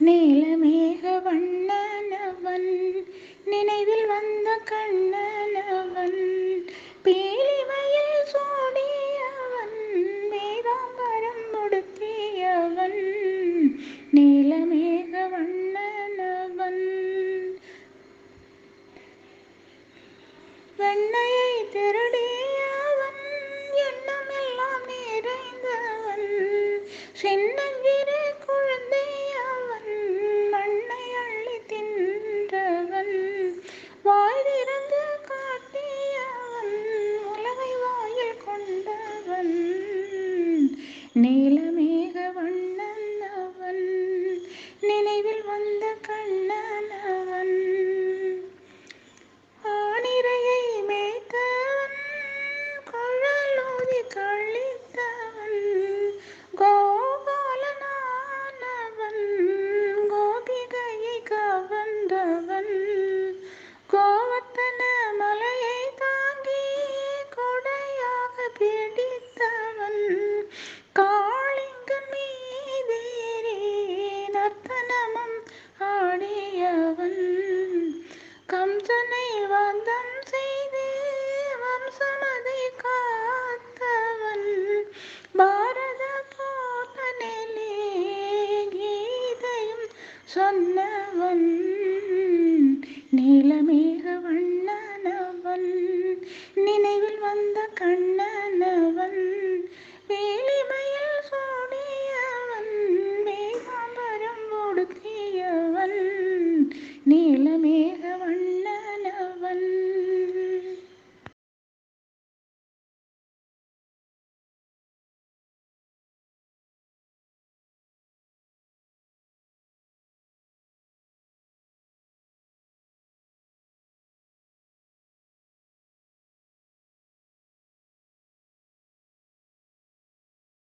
நீலமேக வண்ணனவன் நினைவில் வந்த கண்ணனவன் பீலிமையில் சூடியவன் வேதாம்பரம் முடுத்தியவன் நீலமேக வண்ணனவன். வெண்ணையை திருடியவன் எண்ணமெல்லாம் நிறைந்தவன் சின்னஞ்சிறு சொன்னவன் நீலமேக வண்ணனவன் நினைவில் வந்த கண்ணனவன் வேலிமையில் சூடியவன் வேகாம்பரம் ஒடுக்கியவன் நீலமே